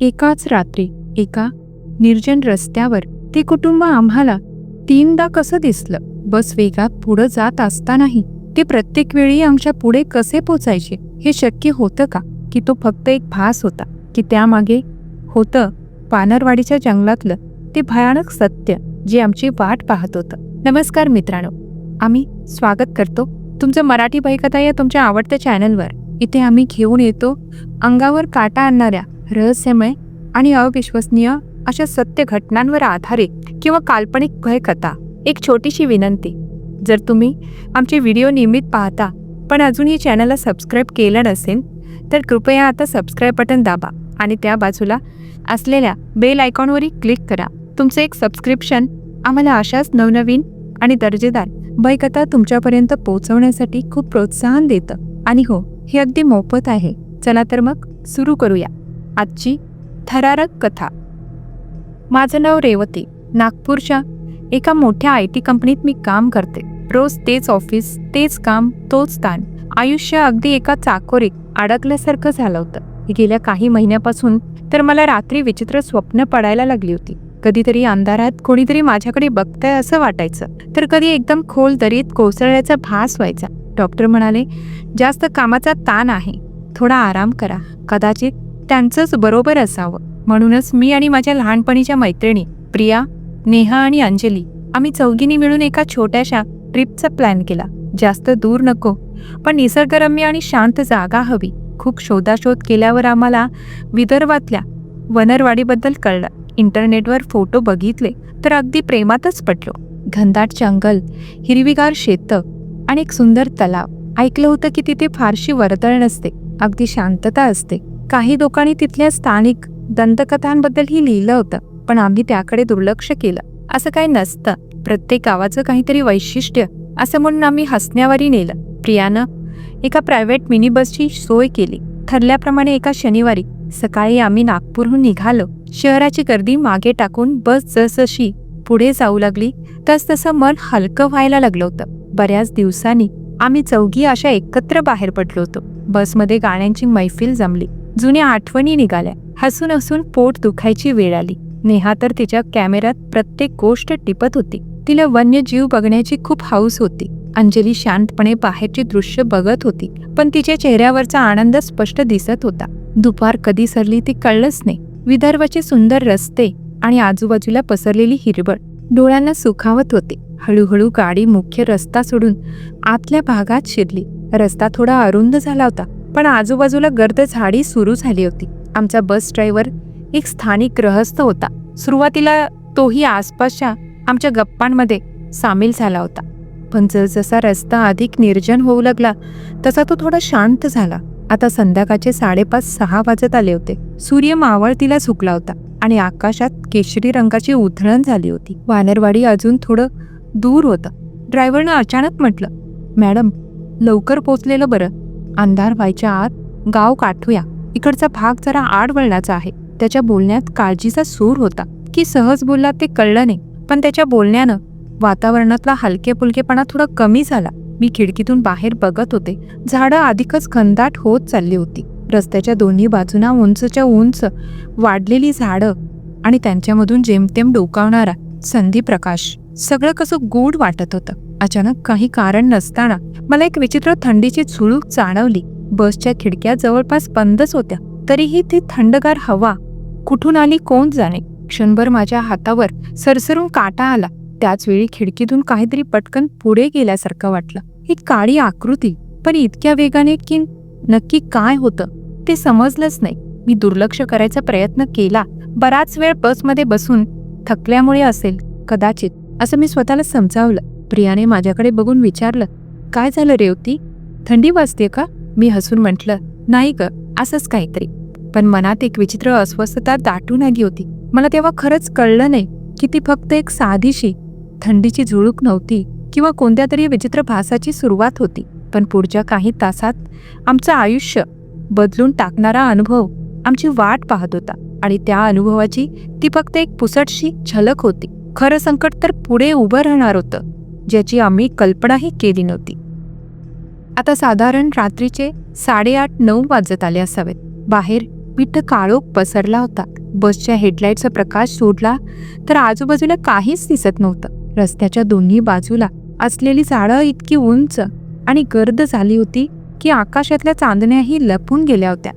एकाच रात्री एका निर्जन रस्त्यावर ते कुटुंब आम्हाला तीनदा कसं दिसलं? बस वेगात पुढं जात असतानाही ते प्रत्येक वेळी आमच्या पुढे कसे पोचायचे हे शक्य होतं का? की तो फक्त एक भास होता की त्यामागे होतं पानरवाडीच्या जंगलातलं ते भयानक सत्य जे आमची वाट पाहत होतं. नमस्कार मित्रांनो आम्ही स्वागत करतो तुमचं मराठी भयकथा या तुमच्या आवडत्या चॅनलवर. इथे आम्ही घेऊन येतो अंगावर काटा आणणाऱ्या रहस्यमय आणि अविश्वसनीय अशा सत्य घटनांवर आधारित किंवा काल्पनिक भयकथा एक छोटीशी विनंती. जर तुम्ही आमचे व्हिडिओ नियमित पाहता पण अजूनही चॅनलला सबस्क्राईब केलं नसेल तर कृपया आता सबस्क्राईब बटन दाबा आणि त्या बाजूला असलेल्या बेल आयकॉनवरही क्लिक करा. तुमचं एक सबस्क्रिप्शन आम्हाला अशाच नवनवीन आणि दर्जेदार भयकथा तुमच्यापर्यंत पोहोचवण्यासाठी खूप प्रोत्साहन देतं. आणि हो हे अगदी मोफत आहे. चला तर मग सुरू करूया. आजची थरारक कथा. माझं नाव रेवती. नागपूरच्या एका मोठ्या आय टी कंपनीत मी काम करते. रोज तेच ऑफिस तेच काम तोच ताण. आयुष्य अगदी एका चाकोरीत अडकल्यासारखं झालं होतं. गेल्या काही महिन्यापासून तर मला रात्री विचित्र स्वप्न पडायला लागली होती. कधीतरी अंधारात कोणीतरी माझ्याकडे बघतंय असं वाटायचं. तर कधी एकदम खोल दरीत कोसळल्याचा भास व्हायचा. डॉक्टर म्हणाले जास्त कामाचा ताण आहे. थोडा आराम करा. कदाचित त्यांचंच बरोबर असावं. म्हणूनच मी आणि माझ्या लहानपणीच्या मैत्रिणी प्रिया नेहा आणि अंजली आम्ही चौघींनी मिळून एका छोट्याशा ट्रिपचा प्लॅन केला. जास्त दूर नको पण निसर्गरम्य आणि शांत जागा हवी. खूप शोधाशोध केल्यावर आम्हाला विदर्भातल्या वनरवाडीबद्दल कळलं. इंटरनेटवर फोटो बघितले तर अगदी प्रेमातच पडलो घनदाट जंगल हिरवीगार शेतं आणि एक सुंदर तलाव. ऐकलं होतं की तिथे फारशी वर्दळ नसते अगदी शांतता असते. काही लोकांनी तिथल्या स्थानिक दंतकथांबद्दलही लिहिलं होतं पण आम्ही त्याकडे दुर्लक्ष केलं. असं काही नसतं. प्रत्येक गावाचं काहीतरी वैशिष्ट्य असं म्हणून आम्ही हसण्यावरही नेलं. प्रियानं एका प्रायव्हेट मिनी बसची सोय केली. ठरल्याप्रमाणे एका शनिवारी सकाळी आम्ही नागपूरहून निघालो. शहराची गर्दी मागे टाकून बस जसजशी पुढे जाऊ लागली तसतसं मन हलकं व्हायला लागलं होतं. बऱ्याच दिवसांनी आम्ही चौघी अशा एकत्र बाहेर पडलो होतो. बसमध्ये गाण्यांची मैफिल जमली. जुन्या आठवणी निघाल्या. हसून हसून पोट दुखायची वेळ आली. नेहा तर तिच्या कॅमेऱ्यात प्रत्येक गोष्ट टिपत होती. तिला वन्यजीव बघण्याची खूप हौस होती. अंजली शांतपणे बाहेरची दृश्य बघत होती. पण तिच्या चेहऱ्यावरचा आनंद स्पष्ट दिसत होता. दुपार कधी सरली ती कळलंच नाही. विदर्भाचे सुंदर रस्ते आणि आजूबाजूला पसरलेली हिरवळ. डोळ्यांना सुखावत होते. हळूहळू गाडी मुख्य रस्ता सोडून आतल्या भागात शिरली. रस्ता थोडा अरुंद झाला होता. पण आजूबाजूला गर्द झाडी सुरू झाली होती. आमचा बस ड्रायव्हर एक स्थानिक ग्रहस्थ होता. सुरुवातीला तोही आसपासच्या आमच्या गप्पांमध्ये सामील झाला होता. पण जसजसा रस्ता अधिक निर्जन होऊ लागला तसा तो थोडा शांत झाला. आता संध्याकाळचे साडेपाच सहा वाजत आले होते. सूर्य मावळतीला झुकला होता आणि आकाशात केशरी रंगाची उधळण झाली होती. वानरवाडी अजून थोडं दूर होतं. ड्रायव्हरनं अचानक म्हटलं मॅडम लवकर पोचलेलं बरं. अंधार व्हायच्या आत गाव काठूया. इकडचा भाग जरा आड वळणाचा आहे. त्याच्या बोलण्यात काळजीचा सूर होता. की सहज बोलला ते कळलं नाही. पण त्याच्या बोलण्यानं वातावरणातला हलकेफुलकेपणा थोडा कमी झाला. मी खिडकीतून बाहेर बघत होते. झाडं अधिकच घनदाट होत चालली होती. रस्त्याच्या दोन्ही बाजूना उंचच्या उंच वाढलेली झाडं आणि त्यांच्यामधून जेमतेम डोकावणारा संधी प्रकाश सगळं कसं गूढ वाटत होतं. अचानक काही कारण नसताना मला एक विचित्र थंडीची झुळूक जाणवली. बसच्या खिडक्या जवळपास बंदच होत्या. तरीही ती थंडगार हवा कुठून आली कोण जाणे? क्षणभर माझ्या हातावर सरसरून काटा आला. त्याच वेळी खिडकीतून काहीतरी पटकन पुढे गेल्यासारखं वाटलं. एक काळी आकृती. पण इतक्या वेगाने की नक्की काय होतं ते समजलंच नाही. मी दुर्लक्ष करायचा प्रयत्न केला. बराच वेळ बसमध्ये बसून थकल्यामुळे असेल कदाचित असं मी स्वतःला समजावलं. प्रियाने माझ्याकडे बघून विचारलं काय झालं रेवती थंडी वाजते का? मी हसून म्हटलं नाही ग असंच काहीतरी. पण मनात एक विचित्र अस्वस्थता दाटून आली होती. मला तेव्हा खरंच कळलं नाही की ती फक्त एक साधीशी थंडीची झुळूक नव्हती किंवा कोणत्या तरी विचित्र भासाची सुरुवात होती. पण पुढच्या काही तासात आमचं आयुष्य बदलून टाकणारा अनुभव आमची वाट पाहत होता आणि त्या अनुभवाची ती फक्त एक पुसटशी झलक होती. खरं संकट तर पुढे उभं राहणार होतं. ज्याची आम्ही कल्पनाही केली नव्हती. आता साधारण रात्रीचे साडेआठ नऊ वाजत आले असावेत. बाहेर पिठ्ठ काळोख पसरला होता. बसच्या हेडलाईटचा प्रकाश सोडला तर आजूबाजूला काहीच दिसत नव्हतं. रस्त्याच्या दोन्ही बाजूला असलेली झाडं इतकी उंच आणि गर्द झाली होती की आकाशातल्या चांदण्याही लपून गेल्या होत्या.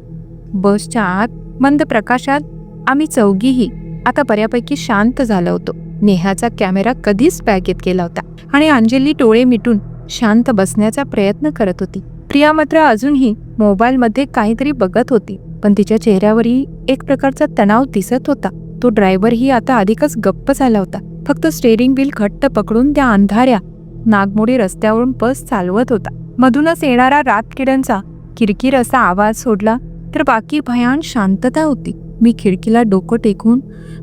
बसच्या आत मंद प्रकाशात आम्ही चौघीही आता बऱ्यापैकी शांत झालो होतो. नेहाचा कॅमेरा कधीच बॅगेत गेला होता आणि अंजली डोळे मिटून शांत बसण्याचा प्रयत्न करत होती. प्रिया मात्र अजूनही मोबाईलमध्ये काहीतरी बघत होती पण तिच्या चेहऱ्यावरही एक प्रकारचा तणाव दिसत होता. तो ड्रायव्हरही आता अधिकच गप्प झाला होता. फक्त स्टेअरिंग व्हील घट्ट पकडून त्या अंधाऱ्या नागमोडी रस्त्यावरून बस चालवत होता. मधूनच येणारा रातकिड्यांचा किरकिर असा आवाज सोडला तर बाकी भयान शांतता होती. मी खिडकीला डोकं टेकून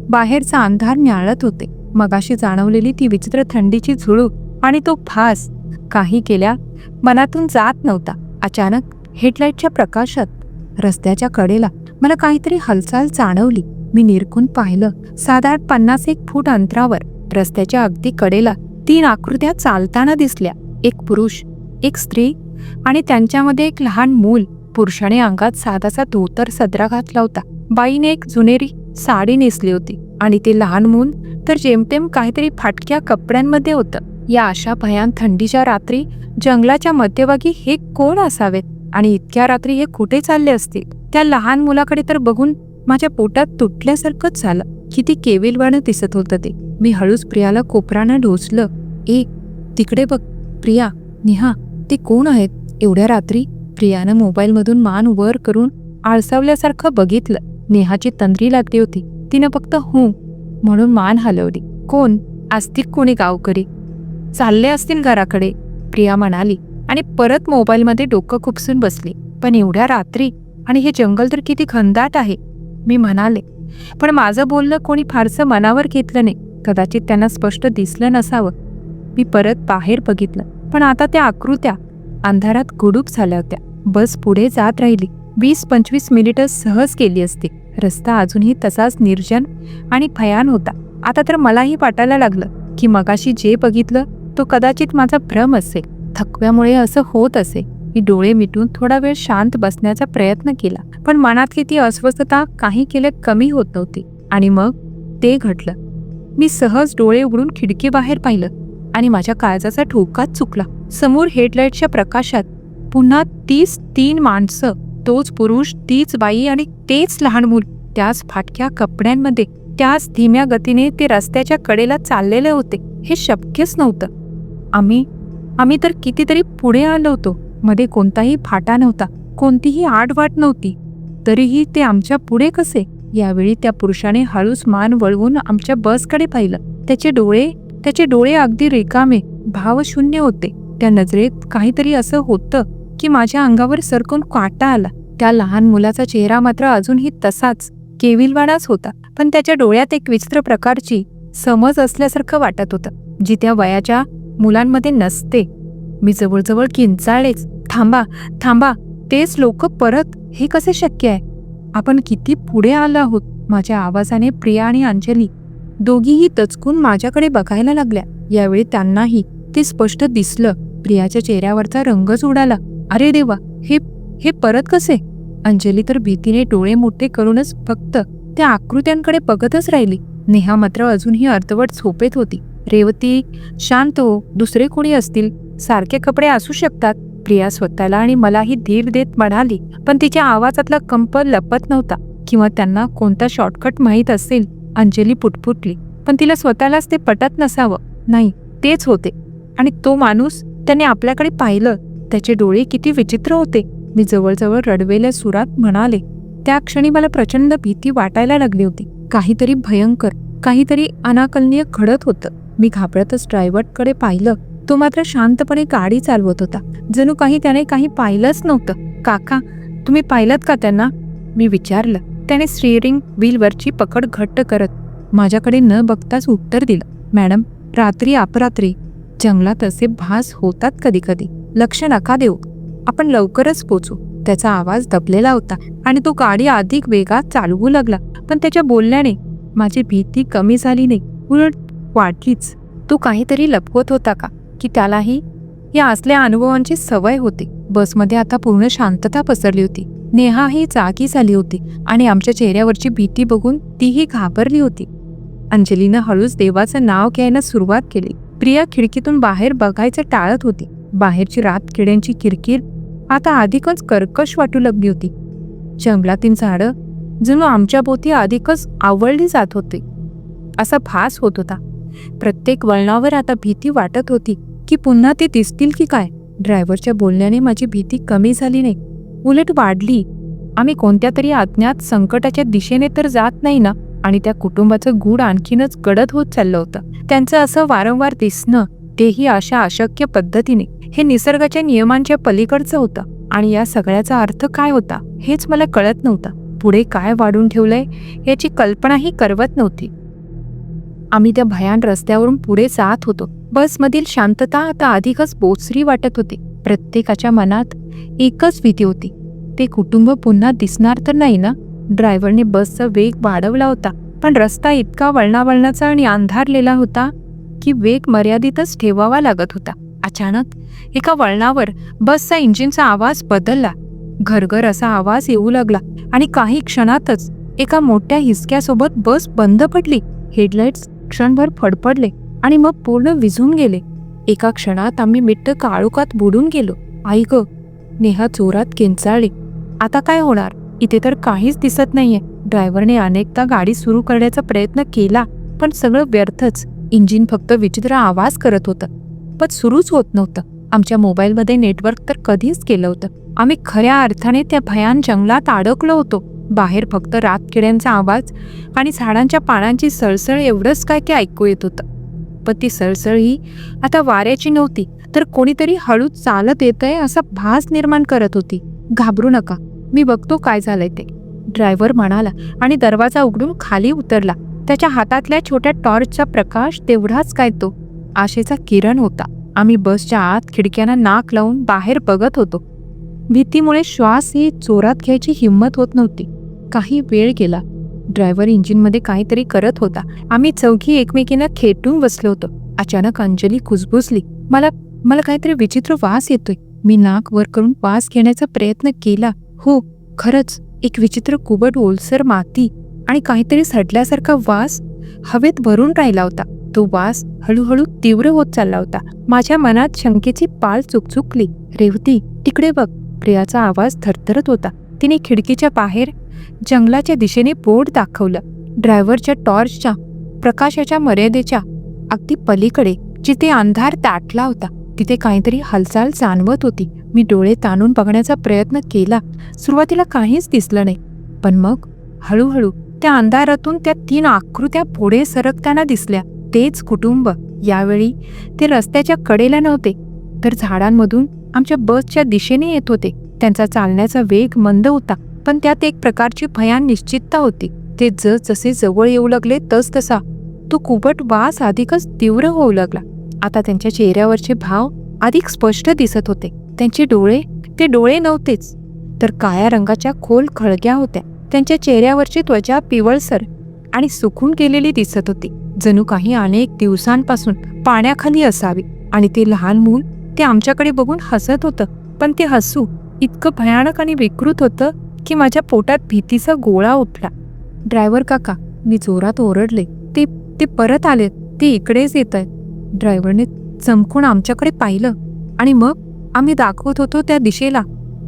बाहेरचा अंधार न्याळत होते. मगाशी जाणवलेली ती विचित्र थंडीची झुळूक आणि तो फास काही केल्या मनातून जात नव्हता. अचानक हेडलाईटच्या प्रकाशात रस्त्याच्या कडेला मला काहीतरी हालचाल जाणवली. मी निरखून पाहिलं साधारण पन्नास एक फूट अंतरावर रस्त्याच्या अगदी कडेला तीन आकृत्या चालताना दिसल्या. एक पुरुष एक स्त्री आणि त्यांच्यामध्ये एक लहान मूल पुरुषाने अंगात साधासा धोतर सदरा घातला होता. बाईने एक जुनेरी साडी नेसली होती आणि ते लहान मूल तर जेमतेम काहीतरी फाटक्या कपड्यांमध्ये होतं. या अशा भयान थंडीच्या रात्री जंगलाच्या मध्यभागी हे कोण असावेत? आणि इतक्या रात्री हे कुठे चालले असतील? त्या लहान मुलाकडे तर बघून माझ्या पोटात तुटल्यासारखंच झालं. किती केविलवाणं दिसत होतं ते. मी हळूच प्रियाला कोपरानं ढोसलं. ए तिकडे बघ प्रिया निहा ते कोण आहेत? एवढ्या रात्री प्रियानं मोबाईलमधून मान वर करून आळसावल्यासारखं बघितलं. नेहाची तंद्री लागली होती. तिनं फक्त हू म्हणून मान हलवली. कोण? असतील कोणी गावकरी? चालले असतील घराकडे. प्रिया म्हणाली आणि परत मोबाईलमध्ये डोकं खुपसून बसली. पण एवढ्या रात्री? आणि हे जंगल तर किती घनदाट आहे. मी म्हणाले पण माझं बोलणं कोणी फारसं मनावर घेतलं नाही. कदाचित त्यांना स्पष्ट दिसलं नसावं. मी परत बाहेर बघितलं. पण आता त्या आकृत्या अंधारात गुडूप झाल्या होत्या. बस पुढे जात राहिली. वीस पंचवीस मिनिटं सहज केली असती. रस्ता अजूनही तसाच निर्जन आणि भयान होता. आता तर मलाही वाटायला लागलं की मगाशी जे बघितलं तो कदाचित माझा भ्रम असेल. थकव्यामुळे असं होत असे. मी डोळे मिटून थोडा वेळ शांत बसण्याचा प्रयत्न केला पण मनातली ती अस्वस्थता काही केले कमी होत नव्हती. आणि मग ते घडलं. मी सहज डोळे उघडून खिडकीबाहेर पाहिलं आणि माझ्या काळजाचा ठोकाच चुकला. समोर हेडलाईटच्या प्रकाशात पुन्हा तीस तीन माणसं तोच पुरुष तीच बाई आणि तेच लहान मूल त्याच फाटक्या कपड्यांमध्ये त्याच धीम्या गतीने ते रस्त्याच्या कडेला चाललेले होते. हे शक्यच नव्हतं. आम्ही आम्ही तर कितीतरी पुढे आलो होतो. मध्ये कोणताही फाटा नव्हता कोणतीही आडवाट नव्हती. तरीही ते आमच्या पुढे कसे? यावेळी त्या पुरुषाने हळूच मान वळवून आमच्या बसकडे पाहिलं. त्याचे डोळे त्याचे डोळे अगदी रिकामे भावशून्य होते. त्या नजरेत काहीतरी असं होतं. की माझ्या अंगावर सरकून काटा आला. त्या लहान मुलाचा चेहरा मात्र अजूनही तसाच. केविलवाणाच होता पण त्याच्या डोळ्यात एक विचित्र प्रकारची समज असल्यासारखं वाटत होतं जी त्या वयाच्या मुलांमध्ये नसते. मी जवळजवळ किंचाळलेच थांबा थांबा तेच लोक परत हे कसे शक्य आहे? आपण किती पुढे आलो आहोत? माझ्या आवाजाने प्रिया आणि अंजली दोघीही तचकून माझ्याकडे बघायला लागल्या. यावेळी त्यांनाही ते स्पष्ट दिसलं. प्रियाच्या चेहऱ्यावरचा रंगच उडाला. अरे देवा हे हे परत कसे? अंजली तर भीतीने डोळे मोठे करूनच फक्त त्या आकृत्यांकडे बघतच राहिली. नेहा मात्र अजूनही अर्धवट झोपेत होती. रेवती शांत हो दुसरे कोणी असतील? सारखे कपडे असू शकतात. प्रिया स्वतःला आणि मलाही धीर देत म्हणाली पण तिच्या आवाजातला कंप लपत नव्हता. किंवा त्यांना कोणता शॉर्टकट माहीत असेल? अंजली पुटपुटली. पण तिला स्वतःलाच ते पटत नसावं. नाही तेच होते. आणि तो माणूस त्याने आपल्याकडे पाहिलं. त्याचे डोळे किती विचित्र होते. मी जवळजवळ रडवेल्या सुरात म्हणाले त्या क्षणी मला प्रचंड भीती वाटायला लागली होती. काहीतरी भयंकर काहीतरी अनाकलनीय घडत होतं. मी घाबरतच ड्रायव्हरकडे पाहिलं. तो मात्र शांतपणे गाडी चालवत होता. जणू काही त्याने काही पाहिलंच नव्हतं. काका तुम्ही पाहिलं का त्यांना? मी विचारलं. त्याने स्टिअरिंग व्हीलवरची पकड घट्ट करत माझ्याकडे न बघताच उत्तर दिलं मॅडम रात्री अपरात्री. जंगलात असे भास होतात कधी कधी लक्ष नका देऊ. आपण लवकरच पोचू. त्याचा आवाज दबलेला होता आणि तो गाडी अधिक वेगात चालवू लागला. पण त्याच्या बोलण्याने माझी भीती कमी झाली नाही. उलट वाटलीच. तो काहीतरी लपवत होता का? की त्यालाही? या असल्या अनुभवांची सवय होती. बसमध्ये आता पूर्ण शांतता पसरली होती. नेहा ही जागी झाली होती आणि आमच्या चेहऱ्यावरची भीती बघून तीही घाबरली होती. अंजलीनं हळूच देवाचं नाव घ्यायला सुरुवात केली. प्रिया खिडकीतून बाहेर बघायचं टाळत होती. बाहेरची रात किड्यांची किरकिर आता अधिकच कर्कश वाटू लागली होती. जंगलातील झाडं जणू आमच्या भोवती अधिकच आवडली जात होती. असा भास होत होता. प्रत्येक वळणावर आता भीती वाटत होती की पुन्हा ते दिसतील की काय? ड्रायव्हरच्या बोलण्याने माझी भीती कमी झाली नाही. उलट वाढली. आम्ही कोणत्या तरी अज्ञात संकटाच्या दिशेने तर जात नाही ना? आणि त्या कुटुंबाचं गूढ आणखीनच गडद होत चाललं होतं. त्यांचं असं वारंवार दिसणं तेही अशा अशक्य पद्धतीने हे निसर्गाच्या नियमांच्या पलीकडचं होतं. आणि या सगळ्याचा अर्थ काय होता हेच मला कळत नव्हतं. पुढे काय वाढून ठेवलंय याची कल्पनाही करवत नव्हती. आम्ही त्या भयान रस्त्यावरून पुढे जात होतो. बसमधील शांतता आता अधिकच बोचरी वाटत होती. प्रत्येकाच्या मनात एकच भीती होती. ते कुटुंब पुन्हा दिसणार तर नाही ना? ड्रायव्हरने बसचा वेग वाढवला होता. पण रस्ता इतका वळणावळणाचा आणि अंधारलेला होता. की वेग मर्यादितच ठेवावा लागत होता. अचानक एका वळणावर बसचा इंजिनचा आवाज बदलला. घरघर असा आवाज येऊ लागला आणि काही क्षणातच एका मोठ्या हिसक्यासोबत बस बंद पडली. हेडलाईट्स क्षणभर फडफडले आणि मग पूर्ण विझून गेले. एका क्षणात आम्ही मिट्ट काळोखात बुडून गेलो. आई ग नेहा जोरात किंचाळली. आता काय होणार? इथे तर काहीच दिसत नाहीये. ड्रायव्हरने अनेकदा गाडी सुरू करण्याचा प्रयत्न केला पण सगळं व्यर्थच. इंजिन फक्त विचित्र आवाज करत होतं. पण सुरूच होत नव्हतं. आमच्या मोबाईलमध्ये नेटवर्क तर कधीच केलं होतं. आम्ही खऱ्या अर्थाने त्या भयान जंगलात अडकलो होतो. बाहेर फक्त रातकिड्यांचा आवाज आणि झाडांच्या पानांची सळसळ एवढंच काय की ऐकू येत होतं. पण ती सळसळ ही आता वाऱ्याची नव्हती तर कोणीतरी हळू चालत येतंय असा भास निर्माण करत होती. घाबरू नका मी बघतो काय झालंय ते. ड्रायव्हर म्हणाला आणि दरवाजा उघडून खाली उतरला. त्याच्या हातातल्या छोट्या टॉर्चचा प्रकाश तेवढाच काय तो. आशेचा किरण होता. आम्ही बसच्या आत खिडक्यांना नाक लावून बाहेर बघत होतो. भीतीमुळे श्वास ही जोरात घ्यायची हिंमत होत नव्हती. काही वेळ गेला. ड्रायव्हर इंजिनमध्ये काहीतरी करत होता. आम्ही चौघी एकमेकींना खेटून बसलो होतो. अचानक अंजली खुसबुसली. मला मला काहीतरी विचित्र वास येतोय. मी नाक वर करून वास घेण्याचा प्रयत्न केला. हो खरंच. एक विचित्र कुबट ओलसर माती. आणि काहीतरी सडल्यासारखा वास हवेत भरून राहिला होता. तो वास हळूहळू तीव्र होत चालला होता. माझ्या मनात शंकेची पाल चुकचुकली. रेवती तिकडे बघ. प्रियाचा आवाज थरथरत होता. तिने खिडकीच्या बाहेर जंगलाच्या दिशेने बोट दाखवलं. ड्रायव्हरच्या टॉर्चच्या प्रकाशाच्या मर्यादेच्या अगदी पलीकडे जिथे अंधार दाटला होता. तिथे काहीतरी हालचाल जाणवत होती. मी डोळे ताणून बघण्याचा प्रयत्न केला. सुरुवातीला काहीच दिसलं नाही. पण मग हळूहळू त्या अंधारातून त्या तीन आकृत्या पुढे सरकताना दिसल्या. तेच कुटुंब. यावेळी ते रस्त्याच्या कडेला नव्हते तर झाडांमधून आमच्या बसच्या दिशेने येत होते. त्यांचा चालण्याचा वेग मंद होता पण त्यात एक प्रकारची भयान निश्चितता होती. ते जसजसे जवळ येऊ लागले तस तसा तो कुबट वास अधिकच तीव्र होऊ लागला. आता त्यांच्या चेहऱ्यावरचे भाव अधिक स्पष्ट दिसत होते. त्यांचे डोळे ते डोळे नव्हतेच तर काळ्या रंगाच्या खोल खळग्या होत्या. त्यांच्या चेहऱ्यावरची त्वचा पिवळसर आणि सुकून गेलेली दिसत होती. जणू काही अनेक दिवसांपासून पाण्याखाली असावी आणि ते लहान मूल ते आमच्याकडे बघून हसत होतं. पण ते हसू इतकं भयानक आणि विकृत होतं की माझ्या पोटात भीतीचा गोळा उठला ड्रायव्हर काका मी जोरात ओरडले. ते ते परत आले. ते इकडेच येत आहेत. ड्रायव्हरने चमकून आमच्याकडे पाहिलं आणि मग आम्ही दाखवत होतो त्या दिशेला.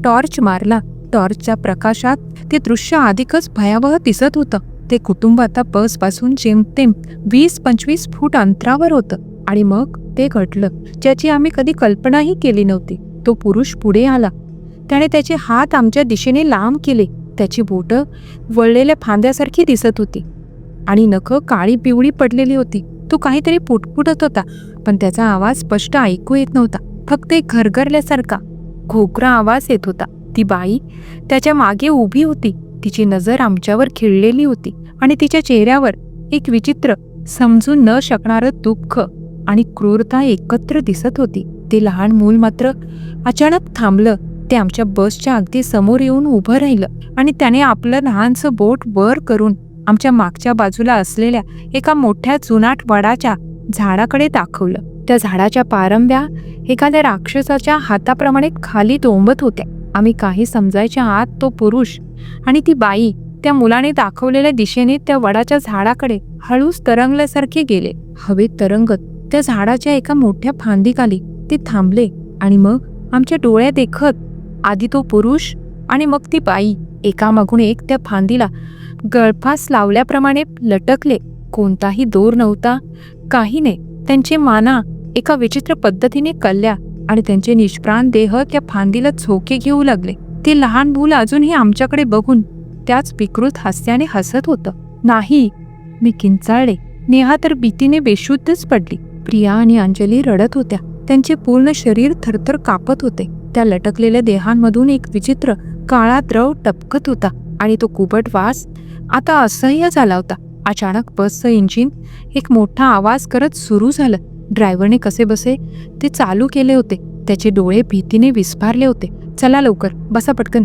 टॉर्च मारला. टॉर्चच्या प्रकाशात ते दृश्य अधिकच भयावह दिसत होतं. ते कुटुंब आता बसपासून जेमतेम वीस पंचवीस फूट अंतरावर होतं आणि मग ते घडलं. ज्याची आम्ही कधी कल्पनाही केली नव्हती. तो पुरुष पुढे आला. त्याने त्याचे हात आमच्या दिशेने लांब केले. त्याची बोटं वळलेल्या फांद्यासारखी दिसत होती आणि नखं काळी पिवळी पडलेली होती. तो काहीतरी पुटपुटत होता पण त्याचा आवाज स्पष्ट ऐकू येत नव्हता. फक्त एक घरघरल्यासारखा घोकरा आवाज येत होता. ती बाई त्याच्यामागे उभी होती. तिची नजर आमच्यावर खिळलेली होती आणि तिच्या चेहऱ्यावर एक विचित्र समजून न शकणारं दुःख आणि क्रूरता एकत्र दिसत होती. ते लहान मूल मात्र अचानक थांबलं. ते आमच्या बसच्या अगदी समोर येऊन उभं राहिलं आणि त्याने आपलं लहानसं बोट वर करून आमच्या मागच्या बाजूला असलेल्या एका मोठ्या जुनाट वडाच्या झाडाकडे दाखवलं. त्या झाडाच्या पारंब्या एखाद्या राक्षसाच्या हाताप्रमाणे खाली तोंबत होत्या. आम्ही काही समजायच्या आत तो पुरुष आणि ती बाई त्या मुलाने दाखवलेल्या दिशेने त्या वडाच्या झाडाकडे हळूच तरंगल्यासारखे गेले. हवेत तरंगत त्या झाडाच्या एका मोठ्या फांदीखाली ते थांबले आणि मग आमच्या डोळ्या देखत आधी तो पुरुष आणि मग ती बाई एकामागून एक त्या फांदीला गळफास लावल्याप्रमाणे लटकले. कोणताही दोर नव्हता काही नाही. त्यांचे माना एका विचित्र पद्धतीने कल्या आणि त्यांचे निष्प्राण देह त्या फांदीला झोके घेऊ लागले. ते लहान भूल अजूनही आमच्याकडे बघून त्याच विकृत हास्याने हसत होतं. नाही मी किंचाळले. नेहा तर भीतीने बेशुद्धच पडली. प्रिया आणि अंजली रडत होत्या. त्यांचे पूर्ण शरीर थरथर कापत होते. त्या लटकलेल्या देहांमधून एक विचित्र काळा द्रव टपकत होता आणि तो कुबट वास आता असह्य झाला होता. अचानक बसचं इंजिन एक मोठा आवाज करत सुरू झालं. ड्रायव्हरने कसे बसे? ते चालू केले होते. त्याचे डोळे भीतीने विस्फारले होते. चला लवकर. बसा पटकन.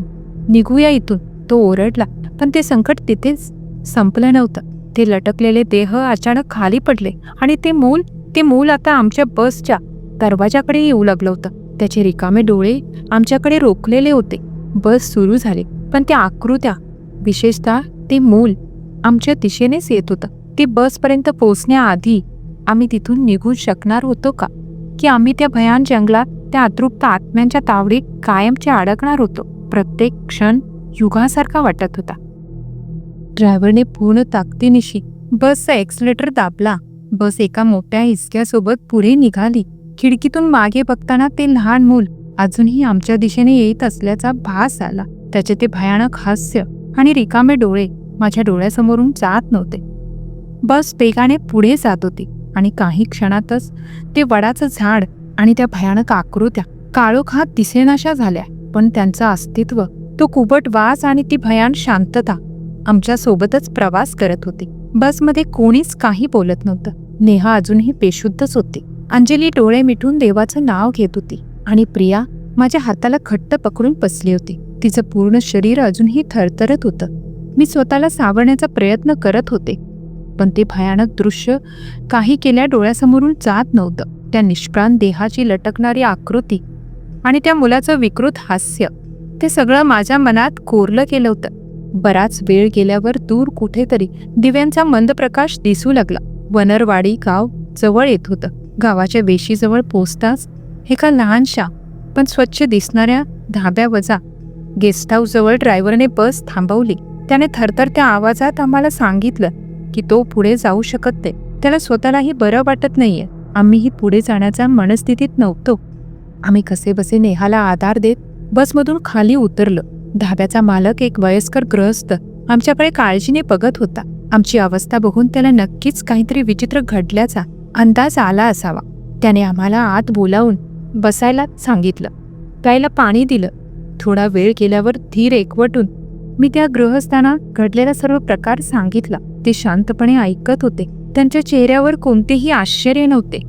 निघूया इथून. तो ओरडला. पण ते संकट तिथेच संपलं नव्हतं. ते लटकलेले देह अचानक खाली पडले आणि ते मूल ते मूल आता आमच्या बसच्या दरवाजाकडे येऊ लागलं होतं. त्याचे रिकामे डोळे आमच्याकडे रोखलेले होते. बस सुरू झाली. पण त्या आकृत्या विशेषतः ते मूल आमच्या दिशेनेच येत होतं. ते बसपर्यंत पोहोचण्याआधी आम्ही तिथून निघू शकणार होतो का? की आम्ही त्या भयान जंगलात त्या अतृप्त आत्म्यांच्या तावडीत कायमचे अडकणार होतो? प्रत्येक क्षण युगासारखा वाटत होता. ड्रायव्हरने पूर्ण ताकदीनिशी बसचा एक्सलेटर दाबला. बस एका मोठ्या हिसक्यासोबत पुढे निघाली. खिडकीतून मागे बघताना ते लहान मूल अजूनही आमच्या दिशेने येत असल्याचा भास आला. त्याचे ते भयानक हास्य आणि रिकामे डोळे माझ्या डोळ्यासमोरून जात नव्हते. बस वेगाने पुढे जात होती. आणि काही क्षणातच ते वडाचं झाड आणि त्या भयानक आकृत्या काळोखात दिसेनाशा झाल्या पण त्यांचं अस्तित्व तो कुबट वास आणि ती भयान शांतता आमच्या सोबतच प्रवास करत होती. बसमध्ये कोणीच काही बोलत नव्हतं. नेहा अजूनही बेशुद्धच होती. अंजली डोळे मिटून देवाचं नाव घेत होती आणि प्रिया माझ्या हाताला घट्ट पकडून बसली होती. तिचं पूर्ण शरीर अजूनही थरथरत होतं. मी स्वतःला सावरण्याचा प्रयत्न करत होते. पण ते भयानक दृश्य काही केल्या डोळ्यासमोरून जात नव्हतं. त्या निष्प्राण देहाची लटकणारी आकृती आणि त्या मुलाचं विकृत हास्य ते सगळं माझ्या मनात कोरलं केलं होतं. बराच वेळ गेल्यावर दूर कुठेतरी दिव्यांचा मंद प्रकाश दिसू लागला. वनरवाडी गाव जवळ येत होतं. गावाच्या वेशीजवळ पोचताच एका लहानशा पण स्वच्छ दिसणाऱ्या धाब्या वजा गेस्ट हाऊसजवळ ड्रायव्हरने बस थांबवली. त्याने थरथरत्या आवाजात आम्हाला सांगितलं की तो पुढे जाऊ शकत नाही. त्याला स्वतःलाही बरं वाटत नाहीये. आम्हीही पुढे जाण्याच्या मनस्थितीत नव्हतो. आम्ही कसेबसे नेहाला आधार देत बसमधून खाली उतरलो. धाब्याचा मालक एक वयस्कर ग्रहस्थ आमच्याकडे काळजीने बघत होता. आमची अवस्था बघून त्याला नक्कीच काहीतरी विचित्र घडल्याचा अंदाज आला असावा. त्याने आम्हाला आत बोलावून बसायला सांगितलं. प्यायला पाणी दिलं. थोडा वेळ गेल्यावर धीर एकवटून मी त्या गृहस्थांना घडलेला सर्व प्रकार सांगितला. ते शांतपणे ऐकत होते. त्यांच्या चेहऱ्यावर कोणतेही आश्चर्य नव्हते.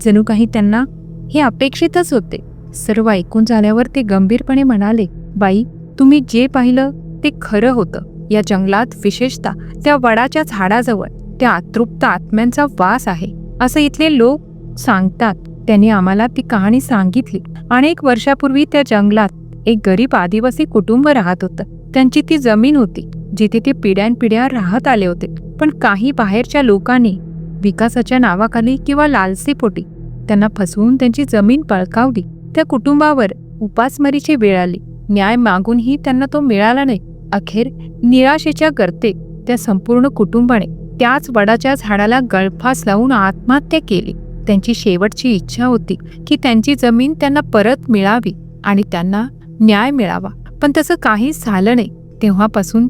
जणू काही त्यांना हे अपेक्षितच होते. सर्व ऐकून झाल्यावर ते गंभीरपणे म्हणाले बाई तुम्ही जे पाहिलं ते खरं होतं. या जंगलात विशेषतः त्या वडाच्या झाडाजवळ त्या अतृप्त आत्म्यांचा वास आहे. असं इथले लोक सांगतात. त्यांनी आम्हाला ती कहाणी सांगितली. अनेक वर्षापूर्वी त्या जंगलात एक गरीब आदिवासी कुटुंब राहत होतं. त्यांची ती जमीन होती. जिथे ते पिढ्यानपिढ्या राहत आले होते. पण काही बाहेरच्या लोकांनी विकासाच्या नावाखाली किंवा लालसेपोटी त्यांना फसवून त्यांची जमीन बळकावली त्या कुटुंबावर उपासमारीची वेळ आली. न्याय मागूनही त्यांना तो मिळाला नाही. अखेर निराशेच्या गर्ते त्या संपूर्ण कुटुंबाने त्याच वडाच्या झाडाला गळफास लावून आत्महत्या केली. त्यांची शेवटची इच्छा होती की त्यांची जमीन त्यांना परत मिळावी आणि त्यांना न्याय मिळावा. पण तसं काहीच झालं नाही. तेव्हापासून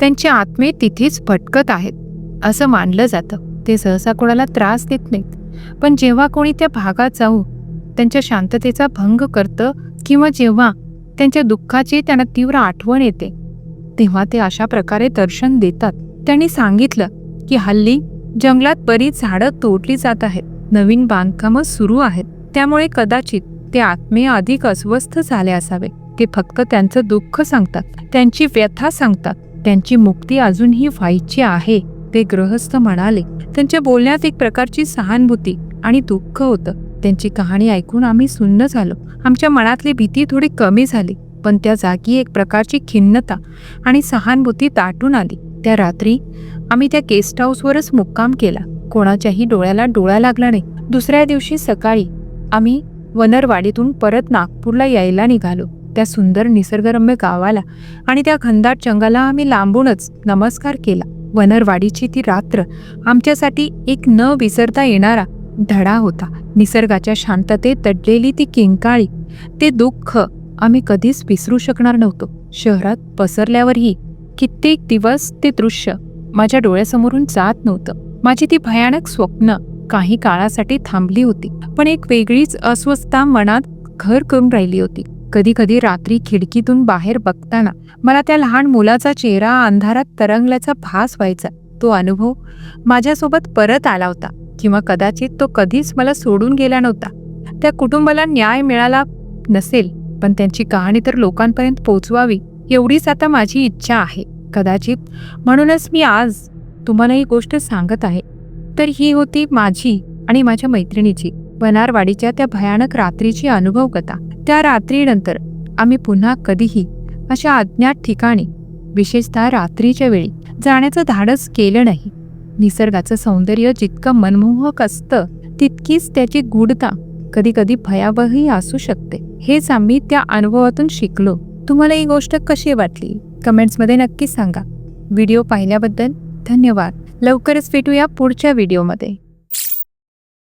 त्यांचे आत्मे तिथेच भटकत आहेत असं मानलं जातं. ते सहसा कोणाला त्रास देत नाहीत पण जेव्हा कोणी त्या भागात जाऊ त्यांच्या शांततेचा भंग करतं किंवा जेव्हा त्यांच्या दुःखाची त्यांना तीव्र आठवण येते तेव्हा ते अशा प्रकारे दर्शन देतात. त्यांनी सांगितलं की हल्ली जंगलात बरीच झाडं तोडली जात आहेत नवीन बांधकामं सुरू आहेत त्यामुळे कदाचित ते आत्मे अधिक अस्वस्थ झाले असावे. ते फक्त त्यांचं दुःख सांगतात त्यांची व्यथा सांगतात त्यांची मुक्ती अजूनही व्हायची आहे ते गृहस्थ म्हणाले. त्यांच्या बोलण्यात एक प्रकारची सहानुभूती आणि दुःख होतं. त्यांची कहाणी ऐकून आम्ही सुन्न झालो. आमच्या मनातली भीती थोडी कमी झाली पण त्या जागी एक प्रकारची खिन्नता आणि सहानुभूती दाटून आली. त्या रात्री आम्ही त्या गेस्ट हाऊसवरच मुक्काम केला. कोणाच्याही डोळ्याला डोळा लागला नाही. दुसऱ्या दिवशी सकाळी आम्ही वनरवाडीतून परत नागपूरला यायला निघालो. त्या सुंदर निसर्गरम्य गावाला आणि त्या घनदाट जंगलाला आम्ही लांबूनच नमस्कार केला. वनरवाडीची ती रात्र आमच्यासाठी एक न विसरता येणारा धडा होता. निसर्गाच्या शांततेत दडलेली ती किंकाळी ते दुःख आम्ही कधीच विसरू शकणार नव्हतो. शहरात पसरल्यावरही कित्येक दिवस ते दृश्य माझ्या डोळ्यासमोरून जात नव्हतं. माझी ती भयानक स्वप्न काही काळासाठी थांबली होती पण एक वेगळीच अस्वस्थता मनात घर करून राहिली होती. कधी कधी रात्री खिडकीतून बाहेर बघताना मला त्या लहान मुलाचा चेहरा अंधारात तरंगल्याचा भास व्हायचा. तो अनुभव माझ्यासोबत परत आला होता किंवा कदाचित तो कधीच मला सोडून गेला नव्हता. त्या कुटुंबाला न्याय मिळाला नसेल पण त्यांची कहाणी तर लोकांपर्यंत पोचवावी एवढीच आता माझी इच्छा आहे. कदाचित म्हणूनच मी आज तुम्हाला ही गोष्ट सांगत आहे. तर ही होती माझी आणि माझ्या मैत्रिणीची. वनारवाडीच्या त्या भयानक रात्रीची अनुभव कथा. त्या रात्रीनंतर आम्ही पुन्हा कधीही अशा अज्ञात ठिकाणी विशेषतः रात्रीच्या वेळी जाण्याचं धाडस केलं नाही. निसर्गाचं सौंदर्य जितकं मनमोहक असतं तितकीच त्याची गूढता कधी कधी भयावहही असू शकते. हेच आम्ही त्या अनुभवातून शिकलो. तुम्हाला ही गोष्ट कशी वाटली? कमेंट्समध्ये नक्की सांगा. व्हिडिओ पाहिल्याबद्दल धन्यवाद. लवकरच भेटूया पुढच्या व्हिडिओमध्ये.